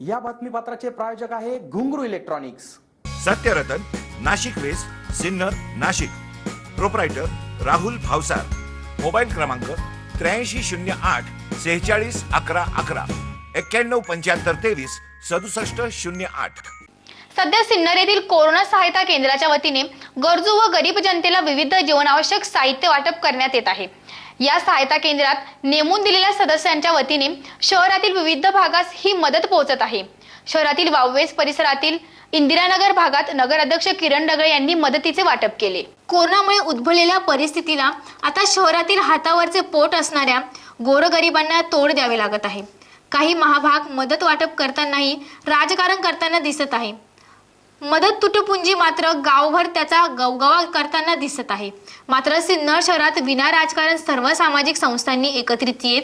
या बातमीपत्राचे प्रायोजक आहे Ghungroo electronics. Satyaratan Nashik west Sinnar Nashik. Proprietor Rahul Bhavsar. Mobile क्रमांक त्र्याऐंशी शून्य आठ सेहेचाळीस अकरा अकरा. एक्क्याण्णव पंच्याहत्तर तेवीस सदुसष्ट शून्य आठ. सध्या सिन्नर येथील कोरोना सहायता केंद्राच्या वतीने गरजू व गरीब जनतेला विविध जीवनावश्यक साहित्य वाटप करण्यात येत आहे. या सहायता केंद्रात नेमून दिलेल्या सदस्यांच्या वतीने शहरातील विविध भागास ही मदत पोहोचत आहे. शहरातील वाववेस परिसरातील इंदिरानगर भागात नगराध्यक्ष किरण डगळे यांनी मदतीचे वाटप केले. कोरोनामुळे उद्भवलेल्या परिस्थितीला आता शहरातील हातावरचे पोट असणाऱ्या गोरगरिबांना तोड द्यावे लागत आहे. काही महाभाग मदत वाटप करतानाही राजकारण करताना दिसत आहे. मदत तुटपुंजी मात्र गावभर त्याचा गवगवा करताना दिसत आहे. मात्र सिन्नर शहरात विना राजकारण सर्व सामाजिक संस्थांनी एकत्रित येत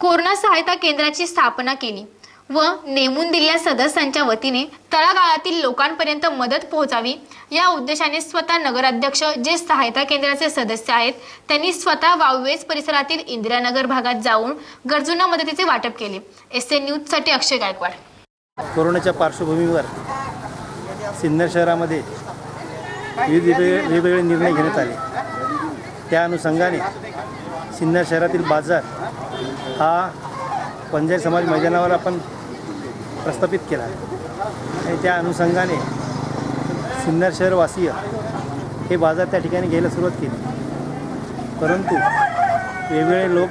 कोरोना सहायता केंद्राची स्थापना केली व नेमून दिलेल्या सदस्यांच्या वतीने तळागाळातील लोकांपर्यंत मदत पोहोचावी या उद्देशाने स्वतः नगराध्यक्ष जे सहायता केंद्राचे सदस्य आहेत त्यांनी स्वतः वावेज परिसरातील इंदिरानगर भागात जाऊन गरजूंना मदतीचे वाटप केले. एस एन न्यूजसाठी अक्षय गायकवाड. कोरोनाच्या पार्श्वभूमीवर सिन्नर शहरामध्ये विविध वेगवेगळे वेगवेगळे निर्णय घेण्यात आले. त्या अनुषंगाने सिन्नर शहरातील बाजार हा पंजाबी समाज मैदानावर आपण प्रस्थापित केला. आणि त्या अनुषंगाने सिन्नर शहरवासीय हे बाजार त्या ठिकाणी घ्यायला सुरुवात केली. परंतु वेगवेगळे लोक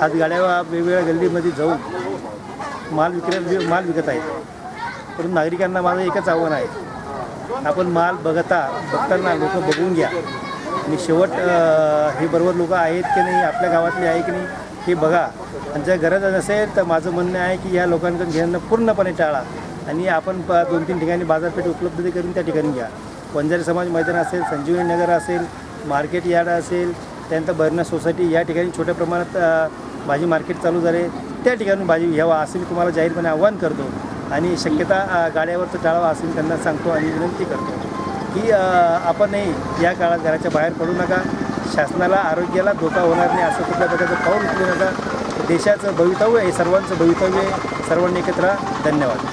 हातगाड्या वेगवेगळ्या गल्लीमध्ये जाऊन माल विक्री माल विकत आहेत. परंतु नागरिकांना माझं एकच आव्हान आहे. आपण माल बघता बघताना लोक बघून घ्या. आणि शेवट हे बरोबर लोक आहेत की नाही आपल्या गावातले आहे की नाही हे बघा. आणि जर गरज नसेल तर माझं म्हणणं आहे की या लोकांकडून घेणं पूर्णपणे टाळा. आणि आपण प दोन तीन ठिकाणी बाजारपेठ उपलब्ध करून त्या ठिकाणी घ्या. वंजारी समाज मैदान असेल संजीवनी नगर असेल मार्केट यार्ड असेल त्यानंतर बर्ना सोसायटी या ठिकाणी छोट्या प्रमाणात भाजी मार्केट चालू झाले. त्या ठिकाणी भाजी घ्यावा असं मी तुम्हाला जाहीरपणे आव्हान करतो. आणि शक्यता गाड्यावरचं टाळावा असं त्यांना सांगतो आणि विनंती करतो की आपणही या काळात घराच्या बाहेर पडू नका. शासनाला आरोग्याला धोका होणार नाही असं कुठल्या प्रकारचं पाऊल उचलू नका. देशाचं भवितव्य आहे सर्वांचं भवितव्य आहे. सर्वांनी एकत्र धन्यवाद.